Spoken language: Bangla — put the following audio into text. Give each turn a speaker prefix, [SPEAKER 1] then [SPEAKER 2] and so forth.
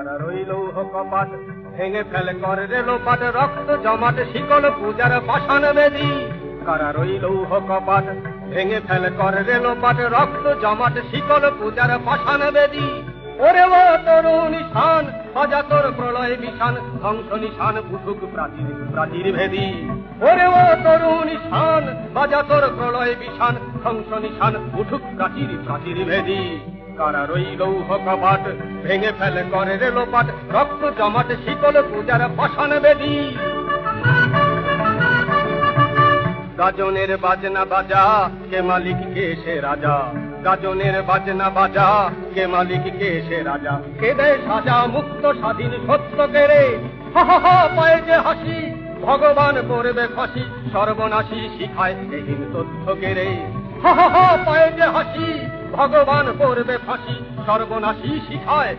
[SPEAKER 1] কারা রইল কপাট ভেঙে ফেলে করে রে লোপাট রক্ত, জমাট শিকল, পূজার পাষাণ বেদি। কারা রইল কপাট ভেঙে ফেলে করে রে লোপাট রক্ত, জমাট শিকল, পূজার পাষাণ বেদি। ওরে ও তরুণ নিশান, সজা তোর প্রলয় বিশান ধ্বংস নিশান উঠুক প্রাচীর প্রাচীর ভেদি। ওরে ও তরুণ নিশান বাজা তোর প্রলয় বিশান ধ্বংস নিশান উঠুক প্রাচীর প্রাচীর ভেদি। কারা রইল কপাট ভেঙে ফেলে করে রে লোপাট রক্ত জমাট, শীতল পূজার পাষাণ বেদি। গাজনের বাজনা বাজা, কে মালিক, কে সে রাজা? গাজনের বাজনা বাজা, কে মালিক, কে সে রাজা? কে দেয় সাজা মুক্ত স্বাধীন সত্য কেড়ে পায়ে যে হাসি, ভগবান করবে ফাঁসি, সর্বনাশী শিখায় এহীন তথ্য কেড়ে পায়ে যে হাসি ভগবান করবে ফাঁসি সর্বনাশী শিখায়।